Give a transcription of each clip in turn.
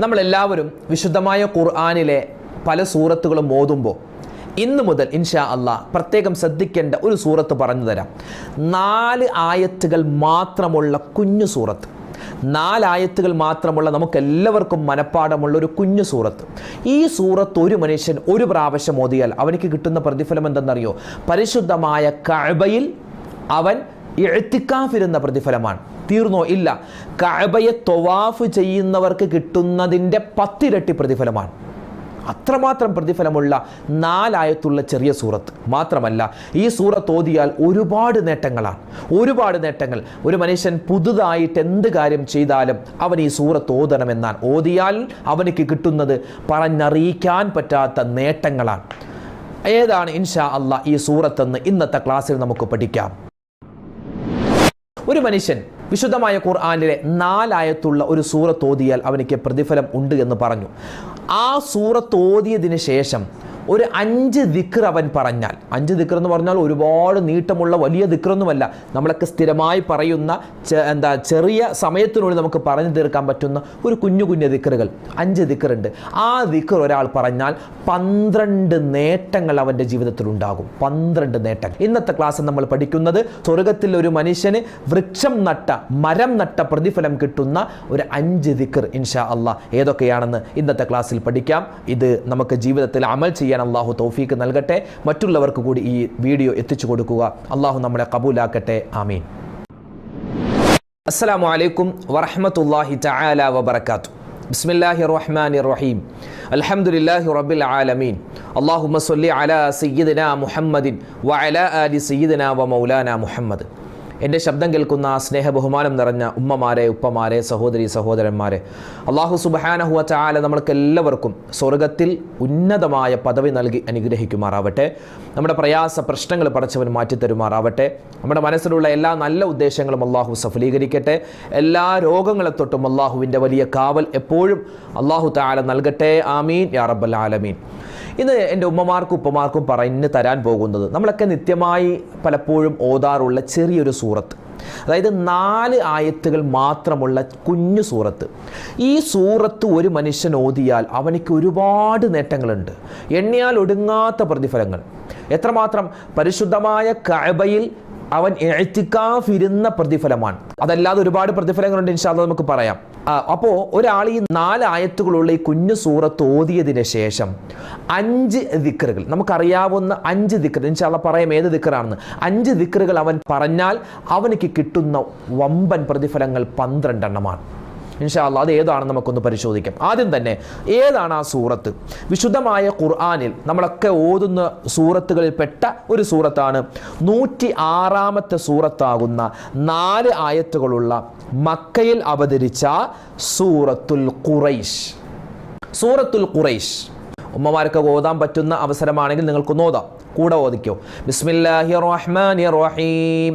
നമ്മളെല്ലാവരും വിശുദ്ധമായ ഖുർആാനിലെ പല സൂറത്തുകളും ഓതുമ്പോൾ ഇന്നു മുതൽ ഇൻഷാ അള്ളാഹ് പ്രത്യേകം ശ്രദ്ധിക്കേണ്ട ഒരു സൂറത്ത് പറഞ്ഞു തരാം. നാല് ആയത്തുകൾ മാത്രമുള്ള കുഞ്ഞു സൂറത്ത്. നാലായത്തുകൾ മാത്രമുള്ള നമുക്കെല്ലാവർക്കും മനഃപ്പാടമുള്ള ഒരു കുഞ്ഞു സൂറത്ത്. ഈ സൂറത്ത് ഒരു മനുഷ്യൻ ഒരു പ്രാവശ്യം ഓതിയാൽ അവനിക്ക് കിട്ടുന്ന പ്രതിഫലം എന്തെന്നറിയോ? പരിശുദ്ധമായ കഅബയിൽ അവൻ എഴുത്തിക്കാഫിരുന്ന പ്രതിഫലമാണ്. തീർന്നോ? ഇല്ല. കഅബയെ തൊവാഫ് ചെയ്യുന്നവർക്ക് കിട്ടുന്നതിന്റെ പത്തിരട്ടി പ്രതിഫലമാണ്. അത്രമാത്രം പ്രതിഫലമുള്ള നാലായത്തുള്ള ചെറിയ സൂറത്ത്. മാത്രമല്ല ഈ സൂറത്ത് ഓതിയാൽ ഒരുപാട് നേട്ടങ്ങളാണ്. ഒരുപാട് നേട്ടങ്ങൾ. ഒരു മനുഷ്യൻ പുതുതായിട്ട് എന്ത് കാര്യം ചെയ്താലും അവൻ ഈ സൂറത്ത് ഓതണമെന്നാണ്. ഓതിയാൽ അവനക്ക് കിട്ടുന്നത് പറഞ്ഞറിയിക്കാൻ പറ്റാത്ത നേട്ടങ്ങളാണ്. ഏതാണ്? ഇൻഷാ അല്ല ഈ സൂറത്തെന്ന് ഇന്നത്തെ ക്ലാസ്സിൽ നമുക്ക് പഠിക്കാം. ഒരു മനുഷ്യൻ വിശുദ്ധമായ ഖുർആാനിലെ നാലായത്തുള്ള ഒരു സൂറത്ത് ഓതിയാൽ അവനിക്ക് പ്രതിഫലം ഉണ്ട് എന്ന് പറഞ്ഞു. ആ സൂറത്ത് ഓതിയതിന് ശേഷം ഒരു അഞ്ച് ദിക്ർ അവൻ പറഞ്ഞാൽ. അഞ്ച് ദിക്ർ എന്ന് പറഞ്ഞാൽ ഒരുപാട് നീട്ടമുള്ള വലിയ ദിക്റൊന്നുമല്ല. നമ്മളൊക്കെ സ്ഥിരമായി പറയുന്ന എന്താ ചെറിയ സമയത്തിനുള്ളിൽ നമുക്ക് പറഞ്ഞു തീർക്കാൻ പറ്റുന്ന ഒരു കുഞ്ഞു കുഞ്ഞു ദിക്റുകൾ. അഞ്ച് ദിക്റുണ്ട്. ആ ദിക്ർ ഒരാൾ പറഞ്ഞാൽ പന്ത്രണ്ട് നേട്ടങ്ങൾ അവന്റെ ജീവിതത്തിൽ ഉണ്ടാകും. പന്ത്രണ്ട് നേട്ടങ്ങൾ. ഇന്നത്തെ ക്ലാസ്സിൽ നമ്മൾ പഠിക്കുന്നത് സ്വർഗത്തിൽ ഒരു മനുഷ്യന് വൃക്ഷം നട്ട മരം നട്ട പ്രതിഫലം കിട്ടുന്ന ഒരു അഞ്ച് ദിക്ർ ഇൻഷാ അള്ളാഹ് ഏതൊക്കെയാണെന്ന് ഇന്നത്തെ ക്ലാസ്സിൽ പഠിക്കാം. ഇത് നമുക്ക് ജീവിതത്തിൽ അമൽ ചെയ്യാൻ അള്ളാഹു തൗഫീക്ക് നൽകട്ടെ. മറ്റുള്ളവർക്ക് കൂടി ഈ വീഡിയോ എത്തിച്ചു കൊടുക്കുക. അള്ളാഹു നമ്മളെ കബൂലാക്കട്ടെ. ആമീൻ. അസ്സലാമു അലൈക്കും വറഹ്മത്തുള്ളാഹി തആല വബറകാത്തു. ബിസ്മില്ലാഹി റഹ്മാനി റഹീം അൽഹംദുലില്ലാഹി റബ്ബിൽ ആലമീൻ. അല്ലാഹുമ്മ സ്വല്ലി അലാ സയ്യിദിന മുഹമ്മദിൻ വഅലാ ആലി സയ്യിദിന വ മൗലാന മുഹമ്മദ്. എന്റെ ശബ്ദം കേൾക്കുന്ന സ്നേഹ ബഹുമാനം നിറഞ്ഞ ഉമ്മമാരെ ഉപ്പമാരെ സഹോദരി സഹോദരന്മാരെ. അള്ളാഹു സുബഹാനഹുവ ചാല നമ്മൾക്ക് എല്ലാവർക്കും സ്വർഗത്തിൽ ഉന്നതമായ പദവി നൽകി അനുഗ്രഹിക്കുമാറാവട്ടെ. നമ്മുടെ പ്രയാസ പ്രശ്നങ്ങൾ പടച്ചവൻ മാറ്റിത്തരുമാറാവട്ടെ. നമ്മുടെ മനസ്സിലുള്ള എല്ലാ നല്ല ഉദ്ദേശങ്ങളും അള്ളാഹു സഫലീകരിക്കട്ടെ. എല്ലാ രോഗങ്ങളെ തൊട്ടും അള്ളാഹുവിന്റെ വലിയ കാവൽ എപ്പോഴും അള്ളാഹു താല നൽകട്ടെ. ആമീൻ. യാ റബ്ബൽ ആലമീൻ. ഇന്ന് എന്റെ ഉമ്മമാർക്കും ഉപ്പമാർക്കും പറഞ്ഞു തരാൻ പോകുന്നത് നമ്മളൊക്കെ നിത്യമായി പലപ്പോഴും ഓതാറുള്ള ചെറിയൊരു സൂറത്ത്. അതായത് നാല് ആയത്തുകൾ മാത്രമുള്ള കുഞ്ഞു സൂറത്ത്. ഈ സൂറത്ത് ഒരു മനുഷ്യൻ ഓതിയാൽ അവനിക്ക് ഒരുപാട് നേട്ടങ്ങളുണ്ട്. എണ്ണിയാൽ ഒടുങ്ങാത്ത പ്രതിഫലങ്ങൾ. എത്രമാത്രം പരിശുദ്ധമായ കഅബയിൽ അവൻ എഴുത്തിക്കാഫിരുന്ന പ്രതിഫലമാണ്. അതല്ലാതെ ഒരുപാട് പ്രതിഫലങ്ങളുണ്ട് ഇൻഷാല്ല നമുക്ക് പറയാം. അപ്പോൾ ഒരാൾ ഈ നാല് ആയത്തുകളുള്ള ഈ കുഞ്ഞു സൂറത്ത് ഓതിയതിന് ശേഷം അഞ്ച് ദിക്കറുകൾ നമുക്കറിയാവുന്ന അഞ്ച് ദിക്കർ ഇൻഷാല്ല പറയാം ഏത് ദിക്കറാണെന്ന് അഞ്ച് ദിക്കറുകൾ അവൻ പറഞ്ഞാൽ അവനക്ക് കിട്ടുന്ന വമ്പൻ പ്രതിഫലങ്ങൾ പന്ത്രണ്ടെണ്ണമാണ്. ഇൻഷാല്ല അത് ഏതാണെന്ന് നമുക്കൊന്ന് പരിശോധിക്കാം. ആദ്യം തന്നെ ഏതാണ് ആ സൂറത്ത്? വിശുദ്ധമായ ഖുർആാനിൽ നമ്മളൊക്കെ ഓതുന്ന സൂറത്തുകളിൽ പെട്ട ഒരു സൂറത്താണ്. നൂറ്റി ആറാമത്തെ സൂറത്താകുന്ന നാല് ആയത്തുകളുള്ള മക്കയിൽ അവതരിച്ച സൂറത്തുൽ ഖുറൈഷ് സൂറത്തുൽ ഖുറൈഷ് ഉമ്മമാർക്ക് ഓതാൻ പറ്റുന്ന അവസരമാണെങ്കിൽ നിങ്ങൾക്ക് നോതാം കൂടെ ഓദിക്കോ ബിസ്മില്ലാഹി റഹ്മാനി റഹീം.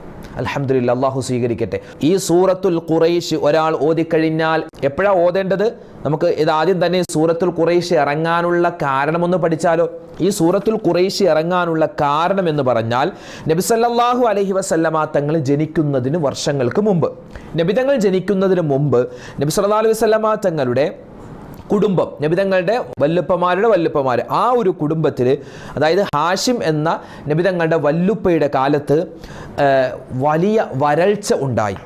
അൽഹംദുലില്ലാ അള്ളാഹു സ്വീകരിക്കട്ടെ. ഈ സൂറത്തുൽ ഖുറൈഷ് ഒരാൾ ഓതിക്കഴിഞ്ഞാൽ എപ്പോഴാ ഓതേണ്ടത്? നമുക്ക് ഇത് ആദ്യം തന്നെ സൂറത്തുൽ ഖുറൈഷ് ഇറങ്ങാനുള്ള കാരണമൊന്ന് പഠിച്ചാലോ? ഈ സൂറത്തുൽ ഖുറൈഷ് ഇറങ്ങാനുള്ള കാരണം എന്ന് പറഞ്ഞാൽ നബി സല്ലല്ലാഹു അലൈഹി വസല്ലമ തങ്ങൾ ജനിക്കുന്നതിന് വർഷങ്ങൾക്ക് മുമ്പ്. നബിതങ്ങൾ ജനിക്കുന്നതിന് മുമ്പ് നബി അലൈഹി വസല്ലമ തങ്ങളുടെ കുടുംബം നബിതങ്ങളുടെ വല്ലുപ്പമാരുടെ വല്ലുപ്പമാർ. ആ ഒരു കുടുംബത്തിൽ അതായത് ഹാഷിം എന്ന നബിതങ്ങളുടെ വല്ലുപ്പയുടെ കാലത്ത് വലിയ വരൾച്ച ഉണ്ടായി.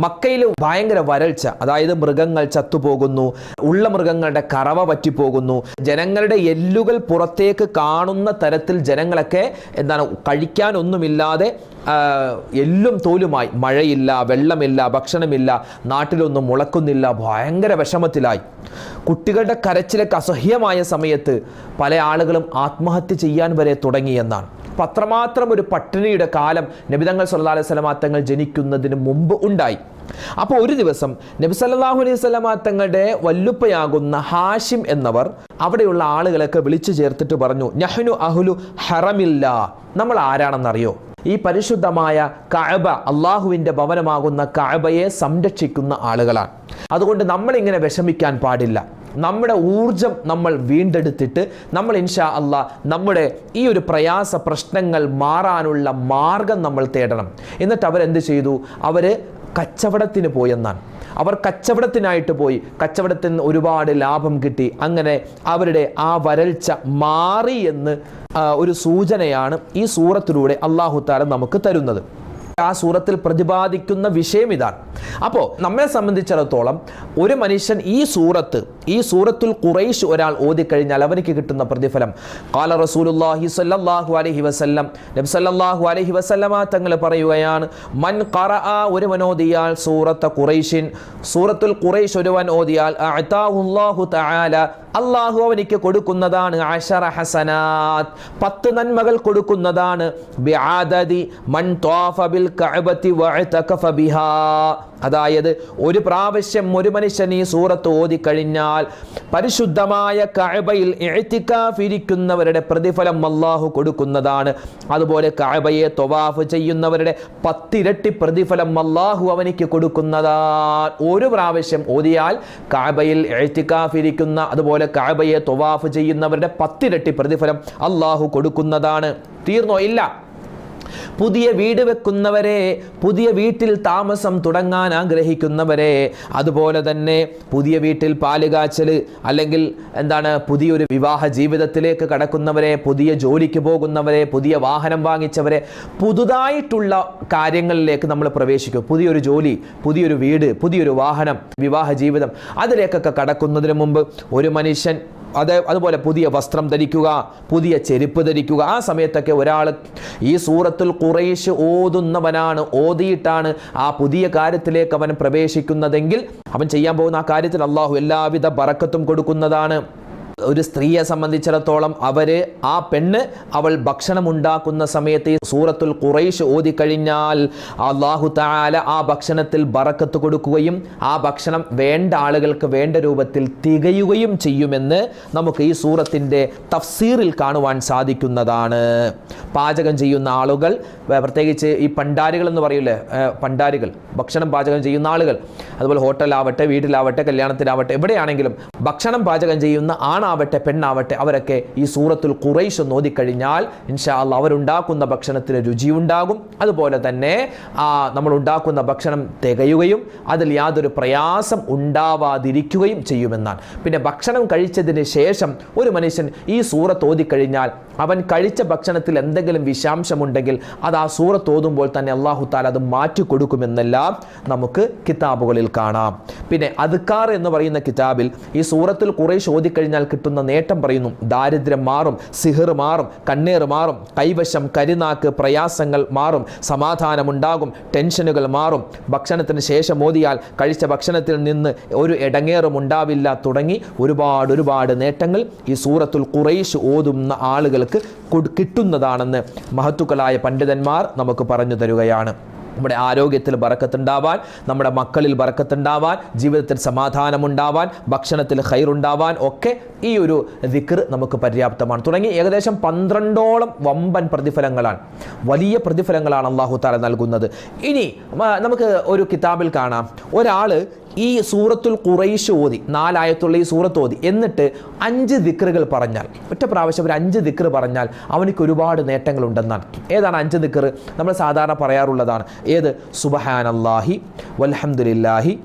മക്കയിൽ ഭയങ്കര വരൾച്ച. അതായത് മൃഗങ്ങൾ ചത്തുപോകുന്നു. ഉള്ള മൃഗങ്ങളുടെ കറവ പറ്റിപ്പോകുന്നു. ജനങ്ങളുടെ എല്ലുകൾ പുറത്തേക്ക് കാണുന്ന തരത്തിൽ ജനങ്ങളൊക്കെ എന്താണ് കഴിക്കാനൊന്നുമില്ലാതെ എല്ലും തോലുമായി. മഴയില്ല വെള്ളമില്ല ഭക്ഷണമില്ല നാട്ടിലൊന്നും മുളക്കുന്നില്ല. ഭയങ്കര വിഷമത്തിലായി. കുട്ടികളുടെ കരച്ചിലൊക്കെ അസഹ്യമായ സമയത്ത് പല ആളുകളും ആത്മഹത്യ ചെയ്യാൻ വരെ തുടങ്ങിയെന്നാണ് അത്രമാത്രം ഒരു പട്ടിണിയുടെ കാലം നബിതങ്ങൾ സല്ലാ അലൈഹി സ്വലമാ തങ്ങൾ ജനിക്കുന്നതിന് മുമ്പ് ഉണ്ടായി. അപ്പോൾ ഒരു ദിവസം നബി സല്ലാഹു അലൈഹി സ്വലമാ തങ്ങളുടെ വല്ലുപ്പയാകുന്ന ഹാഷിം എന്നവർ അവിടെയുള്ള ആളുകളൊക്കെ വിളിച്ചു ചേർത്തിട്ട് പറഞ്ഞു നഹ്നു അഹുലു ഹറമില്ല. നമ്മൾ ആരാണെന്നറിയോ? ഈ പരിശുദ്ധമായ കഅബ അള്ളാഹുവിന്റെ ഭവനമാകുന്ന കഅബയെ സംരക്ഷിക്കുന്ന ആളുകളാണ്. അതുകൊണ്ട് നമ്മളിങ്ങനെ വിഷമിക്കാൻ പാടില്ല. നമ്മുടെ ഊർജം നമ്മൾ വീണ്ടെടുത്തിട്ട് നമ്മൾ ഇൻഷാ അല്ല നമ്മുടെ ഈ ഒരു പ്രയാസ പ്രശ്നങ്ങൾ മാറാനുള്ള മാർഗം നമ്മൾ തേടണം. എന്നിട്ട് അവരെന്ത് ചെയ്തു? അവർ കച്ചവടത്തിന് പോയെന്നാണ് അവർ കച്ചവടത്തിനായിട്ട് പോയി. കച്ചവടത്തിൽ നിന്ന് ഒരുപാട് ലാഭം കിട്ടി. അങ്ങനെ അവരുടെ ആ വരൾച്ച മാറി എന്ന് ഒരു സൂചനയാണ് ഈ സൂറത്തിലൂടെ അള്ളാഹു താരം നമുക്ക് തരുന്നത്. ആ സൂറത്തിൽ പ്രതിപാദിക്കുന്ന വിഷയം ഇതാണ്. അപ്പോൾ നമ്മെ സംബന്ധിച്ചിടത്തോളം ഒരു മനുഷ്യൻ ഈ സൂറത്ത് ഈ സൂറത്തുൽ ഖുറൈഷ് ഒരാൾ ഓതിക്കഴിഞ്ഞാൽ അവനിക്ക് കിട്ടുന്ന പ്രതിഫലം. കാല റസൂലുല്ലാഹി സല്ലല്ലാഹു അലൈഹി വസല്ലം. നബി സ്വല്ലല്ലാഹു അലൈഹി വസല്ലമ തങ്ങൾ പറയുകയാണ് മൻ ഖറഅ ഒരു മനോദിയാൽ സൂറത്ത് ഖുറൈഷിൻ സൂറത്തുൽ ഖുറൈഷ് ഒരുവൻ ഓതിയാൽ അഅതാഹുല്ലാഹു തആല അള്ളാഹു അവനിക്ക് കൊടുക്കുന്നതാണ് അഷറ ഹസനാത്. പത്ത് നന്മകൾ കൊടുക്കുന്നതാണ്. മൻ ബിൽ കഅബത്തി ബിഹാ. അതായത് ഒരു പ്രാവശ്യം ഒരു മനുഷ്യൻ ഈ സൂറത്ത് ഓതിക്കഴിഞ്ഞാൽ പരിശുദ്ധമായ കഅബയിൽ എഴുത്തിക്കാഫിരിക്കുന്നവരുടെ പ്രതിഫലം അള്ളാഹു കൊടുക്കുന്നതാണ്. അതുപോലെ കഅബയെ തൊവാഫ് ചെയ്യുന്നവരുടെ പത്തിരട്ടി പ്രതിഫലം അള്ളാഹു അവനിക്ക് കൊടുക്കുന്നതാണ് ഒരു പ്രാവശ്യം ഓതിയാൽ കഅബയിൽ എഴുത്തിക്കാഫിരിക്കുന്ന അതുപോലെ കഅബയെ തൊവാഫ് ചെയ്യുന്നവരുടെ പത്തിരട്ടി പ്രതിഫലം അള്ളാഹു കൊടുക്കുന്നതാണ്. തീർന്നോ? ഇല്ല. പുതിയ വീട് വെക്കുന്നവരെ പുതിയ വീട്ടിൽ താമസം തുടങ്ങാൻ ആഗ്രഹിക്കുന്നവരെ. അതുപോലെ തന്നെ പുതിയ വീട്ടിൽ പാലുകാച്ചൽ അല്ലെങ്കിൽ എന്താണ് പുതിയൊരു വിവാഹ ജീവിതത്തിലേക്ക് കടക്കുന്നവരെ പുതിയ ജോലിക്ക് പോകുന്നവരെ പുതിയ വാഹനം വാങ്ങിച്ചവരെ പുതുതായിട്ടുള്ള കാര്യങ്ങളിലേക്ക് നമ്മൾ പ്രവേശിക്കും. പുതിയൊരു ജോലി പുതിയൊരു വീട് പുതിയൊരു വാഹനം വിവാഹ ജീവിതം അതിലേക്കൊക്കെ കടക്കുന്നതിന് മുമ്പ് ഒരു മനുഷ്യൻ അത് അതുപോലെ പുതിയ വസ്ത്രം ധരിക്കുക പുതിയ ചെരുപ്പ് ധരിക്കുക. ആ സമയത്തൊക്കെ ഒരാൾ ഈ സൂറത്തുൽ കുറേശ് ഓതുന്നവനാണ് ഓതിയിട്ടാണ് ആ പുതിയ കാര്യത്തിലേക്ക് അവൻ പ്രവേശിക്കുന്നതെങ്കിൽ അവൻ ചെയ്യാൻ പോകുന്ന ആ കാര്യത്തിൽ അള്ളാഹു എല്ലാവിധ ബറക്കത്തും കൊടുക്കുന്നതാണ്. ഒരു സ്ത്രീയെ സംബന്ധിച്ചിടത്തോളം അവർ ആ പെണ്ണ് അവൾ ഭക്ഷണം ഉണ്ടാക്കുന്ന സമയത്ത് സൂറത്തുൽ ഖുറൈഷ് ഓതിക്കഴിഞ്ഞാൽ അള്ളാഹു താല ആ ഭക്ഷണത്തിൽ ബറക്കത്ത് കൊടുക്കുകയും ആ ഭക്ഷണം വേണ്ട ആളുകൾക്ക് വേണ്ട രൂപത്തിൽ തികയുകയും ചെയ്യുമെന്ന് നമുക്ക് ഈ സൂറത്തിന്റെ തഫ്സീറിൽ കാണുവാൻ സാധിക്കുന്നതാണ്. പാചകം ചെയ്യുന്ന ആളുകൾ പ്രത്യേകിച്ച് ഈ പണ്ടാരികൾ എന്ന് പറയില്ലേ പണ്ടാരികൾ ഭക്ഷണം പാചകം ചെയ്യുന്ന ആളുകൾ അതുപോലെ ഹോട്ടലാവട്ടെ വീട്ടിലാവട്ടെ കല്യാണത്തിലാവട്ടെ എവിടെയാണെങ്കിലും ഭക്ഷണം പാചകം ചെയ്യുന്ന ആണാവട്ടെ പെണ്ണാവട്ടെ. അവരൊക്കെ ഈ സൂറത്തുൽ ഒന്ന് ഓതിക്കഴിഞ്ഞാൽ ഇൻഷാ അല്ല അവരുണ്ടാക്കുന്ന ഭക്ഷണത്തിന് രുചിയുണ്ടാകും. അതുപോലെ തന്നെ ആ നമ്മൾ ഉണ്ടാക്കുന്ന ഭക്ഷണം തികയുകയും അതിൽ യാതൊരു പ്രയാസം ഉണ്ടാവാതിരിക്കുകയും ചെയ്യുമെന്നാണ്. പിന്നെ ഭക്ഷണം കഴിച്ചതിന് ശേഷം ഒരു മനുഷ്യൻ ഈ സൂറത്ത് ഓതിക്കഴിഞ്ഞാൽ അവൻ കഴിച്ച ഭക്ഷണത്തിൽ എന്തെങ്കിലും വിഷാംശമുണ്ടെങ്കിൽ അത് ആ സൂറത്ത് ഓതുമ്പോൾ തന്നെ അള്ളാഹു താല അത് മാറ്റി കൊടുക്കുമെന്നെല്ലാം നമുക്ക് കിതാബുകളിൽ കാണാം. പിന്നെ അതുക്കാർ എന്ന് പറയുന്ന കിതാബിൽ ഈ സൂറത്തിൽ കുറേ ഓതിക്കഴിഞ്ഞാൽ കിട്ടുന്ന നേട്ടം പറയുന്നു. ദാരിദ്ര്യം മാറും സിഹിർ മാറും കണ്ണീർ മാറും കൈവശം കരിനാക്ക് പ്രയാസങ്ങൾ മാറും സമാധാനമുണ്ടാകും ടെൻഷനുകൾ മാറും. ഭക്ഷണത്തിന് ശേഷം മോദിയാൽ കഴിച്ച ഭക്ഷണത്തിൽ നിന്ന് ഒരു ഇടങ്ങേറും ഉണ്ടാവില്ല തുടങ്ങി ഒരുപാട് ഒരുപാട് നേട്ടങ്ങൾ ഈ സൂറത്തുൽ കുറേശ് ഓതുന്ന ആളുകൾക്ക് കൊട്- കിട്ടുന്നതാണെന്ന് മഹത്തുക്കളായ പണ്ഡിതന്മാർ നമുക്ക് പറഞ്ഞു തരുകയാണ്. നമ്മുടെ ആരോഗ്യത്തിൽ ബറക്കത്തുണ്ടാവാൻ നമ്മുടെ മക്കളിൽ ബറക്കത്തുണ്ടാവാൻ ജീവിതത്തിൽ സമാധാനമുണ്ടാവാൻ ഭക്ഷണത്തിൽ ഹൈറുണ്ടാവാൻ ഒക്കെ ഈ ഒരു ദിക്കർ നമുക്ക് പര്യാപ്തമാണ്. തുടങ്ങി ഏകദേശം പന്ത്രണ്ടോളം വമ്പൻ പ്രതിഫലങ്ങളാണ്. വലിയ പ്രതിഫലങ്ങളാണ് അള്ളാഹു താല നൽകുന്നത്. ഇനി നമുക്ക് ഒരു കിതാബിൽ കാണാം. ഒരാൾ ഈ സൂറത്തുൽ കുറൈശ് ഓതി നാലായത്തുള്ള ഈ സൂറത്ത് ഓതി എന്നിട്ട് അഞ്ച് ദിക്റുകൾ പറഞ്ഞാൽ ഒറ്റ പ്രാവശ്യം ഒരു അഞ്ച് ദിക്റ് പറഞ്ഞാൽ അവനിക്ക് ഒരുപാട് നേട്ടങ്ങളുണ്ടെന്നാണ്. ഏതാണ് അഞ്ച് ദിക്റ്? നമ്മൾ സാധാരണ പറയാറുള്ളതാണ് ഏത്? സുബഹാനല്ലാഹി വൽഹംദുലില്ലാഹി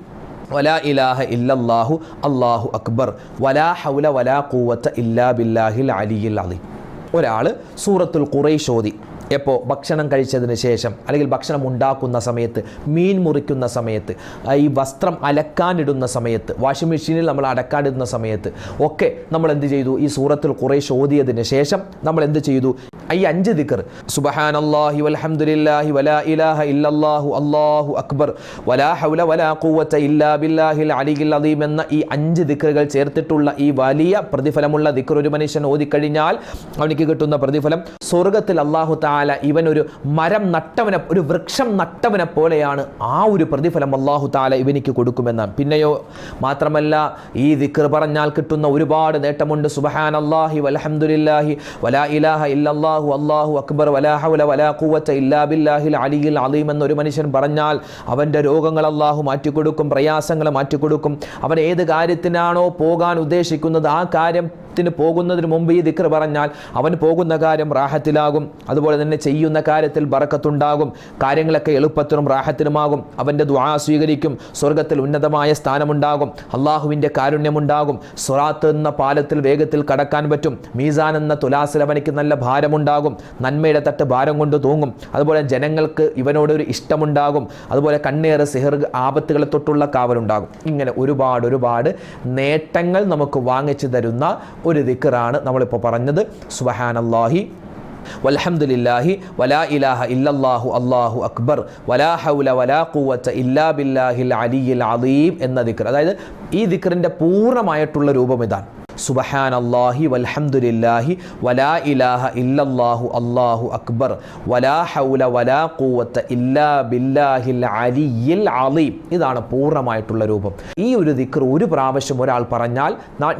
വലാ ഇലാഹ ഇല്ലല്ലാഹു അള്ളാഹു അക്ബർ വലാ ഹൗല വലാ കൂവത്ത ഇല്ലാ ബില്ലാഹിൽ അലിയിൽ അലി ഒരാൾ സൂറത്തുൽ കുറൈശ് ഓതി എപ്പോൾ ഭക്ഷണം കഴിച്ചതിന് ശേഷം അല്ലെങ്കിൽ ഭക്ഷണം ഉണ്ടാക്കുന്ന സമയത്ത് മീൻ മുറിക്കുന്ന സമയത്ത് ഈ വസ്ത്രം അലക്കാനിടുന്ന സമയത്ത് വാഷിംഗ് മെഷീനിൽ നമ്മൾ അടക്കാനിടുന്ന സമയത്ത് ഒക്കെ നമ്മൾ എന്ത് ചെയ്തു? ഈ സൂറത്തിൽ കുറേ ഓതിയതിന് ശേഷം നമ്മൾ എന്ത് ചെയ്തു? ഈ അഞ്ച് ദിക്കർ സുബഹാനല്ലാഹി വൽഹംദുലില്ലാഹി വലാ ഇലാഹ ഇല്ലല്ലാഹു അല്ലാഹു അക്ബർ. വലാ ഹൗല വലാ ഖുവത ഇല്ലാ ബില്ലാഹിൽ അലിയിൽ അദീം എന്ന ഈ അഞ്ച് ദിക്കറുകൾ ചേർത്തിട്ടുള്ള ഈ വലിയ പ്രതിഫലമുള്ള ദിക്കർ ഒരു മനുഷ്യൻ ഓതിക്കഴിഞ്ഞാൽ അവനിക്ക് കിട്ടുന്ന പ്രതിഫലം സ്വർഗത്തിൽ അള്ളാഹു താല ഇവൻ ഇവനൊരു മരം നട്ടവനെ ഒരു വൃക്ഷം നട്ടവനെ പോലെയാണ് ആ ഒരു പ്രതിഫലം അള്ളാഹു താല ഇവനിക്ക് കൊടുക്കുമെന്നാണ്. പിന്നെയോ മാത്രമല്ല ഈ ദിക്കർ പറഞ്ഞാൽ കിട്ടുന്ന ഒരുപാട് നേട്ടമുണ്ട്. സുബഹാൻ അള്ളാഹി വലഹമുല്ലാഹി വലാ ഇലാഹ ഇല്ലല്ലാഹു അള്ളാഹു അക്ബർ വലാ ഹൗല വലാ ഖുവത ഇല്ലാ ബില്ലാഹിൽ അലിയിൽ അലീം എന്നൊരു മനുഷ്യൻ പറഞ്ഞാൽ അവന്റെ രോഗങ്ങൾ അള്ളാഹു മാറ്റിക്കൊടുക്കും പ്രയാസങ്ങൾ മാറ്റിക്കൊടുക്കും. അവൻ ഏത് കാര്യത്തിനാണോ പോകാൻ ഉദ്ദേശിക്കുന്നത് ആ കാര്യത്തിന് പോകുന്നതിന് മുമ്പ് ഈ ദിക്ർ പറഞ്ഞാൽ അവൻ പോകുന്ന കാര്യം റാഹത്തിലാകും. അതുപോലെ തന്നെ ചെയ്യുന്ന കാര്യത്തിൽ ബറക്കത്തുണ്ടാകും. കാര്യങ്ങളൊക്കെ എളുപ്പത്തിനും റാഹത്തിനുമാകും. അവന്റെ ദ്വാ സ്വീകരിക്കും. സ്വർഗത്തിൽ ഉന്നതമായ സ്ഥാനമുണ്ടാകും. അള്ളാഹുവിന്റെ കാരുണ്യമുണ്ടാകും. സ്വറാത്ത് എന്ന പാലത്തിൽ വേഗത്തിൽ കടക്കാൻ പറ്റും. മീസാൻ എന്ന തുലാസിൽ അവനിക്ക് നല്ല ഭാരമുണ്ടാകും. നന്മയുടെ തട്ട് ഭാരം കൊണ്ട് തൂങ്ങും. അതുപോലെ ജനങ്ങൾക്ക് ഇവനോടൊരു ഇഷ്ടമുണ്ടാകും. അതുപോലെ കണ്ണേറ് സിഹർ ആപത്തുകളെ തൊട്ടുള്ള കാവലുണ്ടാകും. ഇങ്ങനെ ഒരുപാട് ഒരുപാട് നേട്ടങ്ങൾ നമുക്ക് വാങ്ങിച്ചു തരുന്ന ഒരു ദിക്കറാണ് നമ്മളിപ്പോൾ പറഞ്ഞത്. സുബഹാനല്ലാഹി വൽഹംദുലില്ലാഹി വലാ ഇലാഹ ഇല്ലല്ലാഹു അല്ലാഹു അക്ബർ വലാ ഹൗല വലാ ഖുവത ഇല്ലാ ബില്ലാഹിൽ അലിയിൽ അലീം എന്ന ദിക്ർ. അതായത് ഈ ദിക്റിന്റെ പൂർണമായിട്ടുള്ള രൂപം ഇതാണ്. സുബഹാൻ അള്ളാഹി വൽഹംദുലില്ലാഹി വലാ ഇലാഹ ഇല്ലല്ലാഹു അള്ളാഹു അക്ബർ വലാ ഹൗല വലാ കൂവത്ത് ഇല്ലാ ബില്ലാഹിൽ അലിയിൽ അലീം ഇതാണ് പൂർണമായിട്ടുള്ള രൂപം. ഈ ഒരു ദിക്കർ ഒരു പ്രാവശ്യം ഒരാൾ പറഞ്ഞാൽ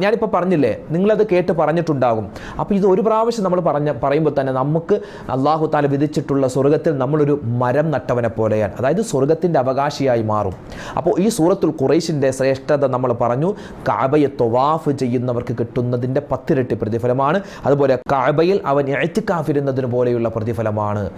ഞാനിപ്പോൾ പറഞ്ഞില്ലേ നിങ്ങളത് കേട്ട് പറഞ്ഞിട്ടുണ്ടാകും. അപ്പോൾ ഇത് ഒരു പ്രാവശ്യം നമ്മൾ പറഞ്ഞ പറയുമ്പോൾ തന്നെ നമുക്ക് അള്ളാഹു താല വിധിച്ചിട്ടുള്ള സ്വർഗത്തിൽ നമ്മളൊരു മരം നട്ടവനെ പോലെയാണ്. അതായത് സ്വർഗത്തിന്റെ അവകാശിയായി മാറും. അപ്പോൾ ഈ സൂറത്തുൽ ഖുറൈശിന്റെ ശ്രേഷ്ഠത നമ്മൾ പറഞ്ഞു കാബയെ തൊവാഫ് ചെയ്യുന്നവർക്ക് കിട്ടുന്നതിന്റെ പത്തിരട്ടി പ്രതിഫലമാണ്. അതുപോലെ കാബയിൽ അവൻ എഴുത്തിക്കാഫിരുന്നതിന് പോലെയുള്ള പ്രതിഫലമാണ്.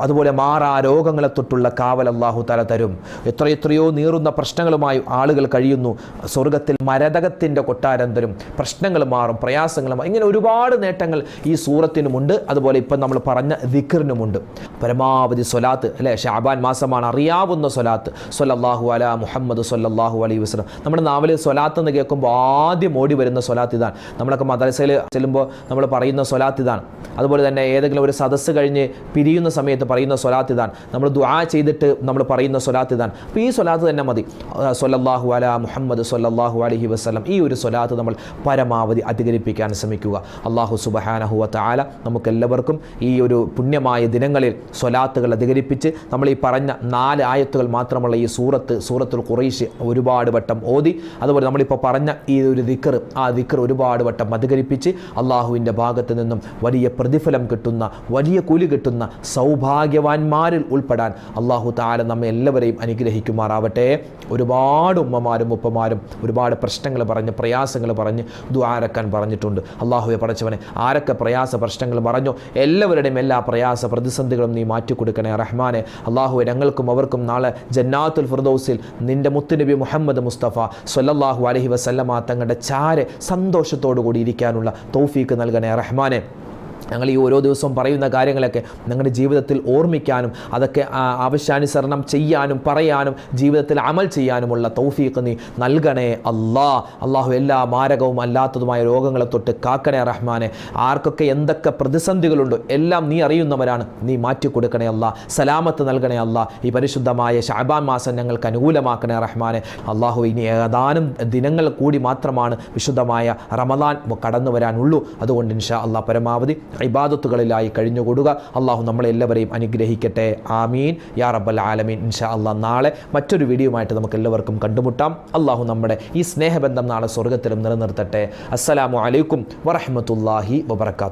അതുപോലെ മാറാ രോഗങ്ങളെ തൊട്ടുള്ള കാവൽ അള്ളാഹു തല തരും. എത്രയെത്രയോ നീറുന്ന പ്രശ്നങ്ങളുമായി ആളുകൾ കഴിയുന്നു. സ്വർഗത്തിൽ മരതകത്തിന്റെ കൊട്ടാരം തരും. പ്രശ്നങ്ങൾ മാറും പ്രയാസങ്ങൾ മാറും. ഇങ്ങനെ ഒരുപാട് നേട്ടങ്ങൾ ഈ സൂറത്തിനുമുണ്ട്. അതുപോലെ ഇപ്പം നമ്മൾ പറഞ്ഞ ദിക്കറിനുമുണ്ട് പരമാവധി സ്വലാത്ത് അല്ലേ? ഷാബാൻ മാസമാണ് അറിയാവുന്ന സ്വലാത്ത്. സൊല്ലാഹു അല മുഹമ്മദ് സൊല്ലാഹു അലൈ വസ്ലം നമ്മുടെ നാവിൽ സ്വലാത്ത് എന്ന് കേൾക്കുമ്പോൾ ആദ്യം ഓടി വരുന്ന സ്വലാത്ത് ഇതാണ്. നമ്മളൊക്കെ മദ്രസയിൽ ചെല്ലുമ്പോൾ നമ്മൾ പറയുന്ന സ്വലാത്ത് ഇതാണ്. അതുപോലെ തന്നെ ഏതെങ്കിലും ഒരു സദസ്സ് കഴിഞ്ഞ് പിരിയുന്ന സമയത്ത് പറയുന്ന സ്വലാത്ത് ഇതാണ് നമ്മൾ ദുആ ചെയ്തിട്ട് നമ്മൾ പറയുന്ന സ്വലാത്ത് ഇതാണ് അപ്പോൾ ഈ സ്വലാത്ത് തന്നെ മതി. സൊല്ലാഹു അല മുഹമ്മദ് സൊല്ലാഹു അലഹി വസ്ലം ഈ ഒരു സ്വലാത്ത് നമ്മൾ പരമാവധി അധികരിപ്പിക്കാൻ ശ്രമിക്കുക. അള്ളാഹു സുബഹാനഹുവ താല നമുക്കെല്ലാവർക്കും ഈ ഒരു പുണ്യമായ ദിനങ്ങളിൽ സ്വലാത്തുകൾ അധികരിപ്പിച്ച് നമ്മൾ ഈ പറഞ്ഞ നാല് ആയത്തുകൾ മാത്രമുള്ള ഈ സൂറത്ത് സൂറത്തുൽ ഖുറൈഷ് ഒരുപാട് വട്ടം ഓതി. അതുപോലെ നമ്മളിപ്പോൾ പറഞ്ഞ ഈ ഒരു ദിക്കർ ആ ദിക്കർ ഒരുപാട് വട്ടം അധികരിപ്പിച്ച് അള്ളാഹുവിന്റെ ഭാഗത്ത് നിന്നും വലിയ പ്രതിഫലം കിട്ടുന്ന വലിയ കൂലി കിട്ടുന്ന സൗഭാഗ്യവാന്മാരിൽ ഉൾപ്പെടാൻ അള്ളാഹു താല നമ്മെ എല്ലാവരെയും അനുഗ്രഹിക്കുമാറാവട്ടെ. ഒരുപാട് ഉമ്മമാരും ഉപ്പമാരും ഒരുപാട് പ്രശ്നങ്ങൾ പറഞ്ഞ് പ്രയാസങ്ങൾ പറഞ്ഞ് ദ്വാരക്കാൻ പറഞ്ഞിട്ടുണ്ട്. അള്ളാഹുവെ പഠിച്ചവനെ ആരൊക്കെ പ്രയാസ പ്രശ്നങ്ങൾ പറഞ്ഞു? എല്ലാവരുടെയും എല്ലാ പ്രയാസ പ്രതിസന്ധികളും നീ മാറ്റിക്കൊടുക്കണേ റഹ്മാനെ. അള്ളാഹു ഞങ്ങൾക്കും അവർക്കും നാളെ ജന്നാത്തുൽ ഫിർദൗസിൽ നിന്റെ മുത്തുനബി മുഹമ്മദ് മുസ്തഫ സൊല്ലാഹു അലഹി വസല്ലമ തങ്ങളുടെ ചാരെ സന്തോഷത്തോടു കൂടി ഇരിക്കാനുള്ള തൗഫീക്ക് നൽകണേ റഹ്മാനെ. ഞങ്ങൾ ഈ ഓരോ ദിവസവും പറയുന്ന കാര്യങ്ങളൊക്കെ ഞങ്ങളുടെ ജീവിതത്തിൽ ഓർമ്മിക്കാനും അതൊക്കെ ആവശ്യാനുസരണം ചെയ്യാനും പറയാനും ജീവിതത്തിൽ അമൽ ചെയ്യാനുമുള്ള തൗഫീഖ് നീ നൽകണേ അല്ലാ. അള്ളാഹു എല്ലാ മാരകവും അല്ലാത്തതുമായ രോഗങ്ങളെ തൊട്ട് കാക്കണേ റഹ്മാനെ. ആർക്കൊക്കെ എന്തൊക്കെ പ്രതിസന്ധികളുണ്ടോ എല്ലാം നീ അറിയുന്നവരാണ്. നീ മാറ്റി കൊടുക്കണേ അല്ലാ. സലാമത്ത് നൽകണേ അല്ലാ. ഈ പരിശുദ്ധമായ ഷാബാൻ മാസം ഞങ്ങൾക്ക് അനുകൂലമാക്കണേ റഹ്മാനെ. അള്ളാഹു ഇനി ഏതാനും ദിനങ്ങൾ കൂടി മാത്രമാണ് വിശുദ്ധമായ റമദാൻ കടന്നു വരാനുള്ളൂ അതുകൊണ്ട് ഇൻഷാ അള്ളാഹ് പരമാവധി ഇബാദത്തുകളിലായി കഴിഞ്ഞുകൂടുക. അള്ളാഹു നമ്മളെല്ലാവരെയും അനുഗ്രഹിക്കട്ടെ. ആമീൻ. യാ റബ്ബൽ ആലമീൻ. ഇൻഷാ അള്ളാഹ് നാളെ മറ്റൊരു വീഡിയോയുമായിട്ട് നമുക്ക് എല്ലാവർക്കും കണ്ടുമുട്ടാം. അള്ളാഹു നമ്മുടെ ഈ സ്നേഹബന്ധം നാളെ സ്വർഗത്തിലും നിലനിർത്തട്ടെ. അസ്സലാമു അലൈക്കും വറഹ്മത്തുള്ളാഹി വബർക്കാത്തു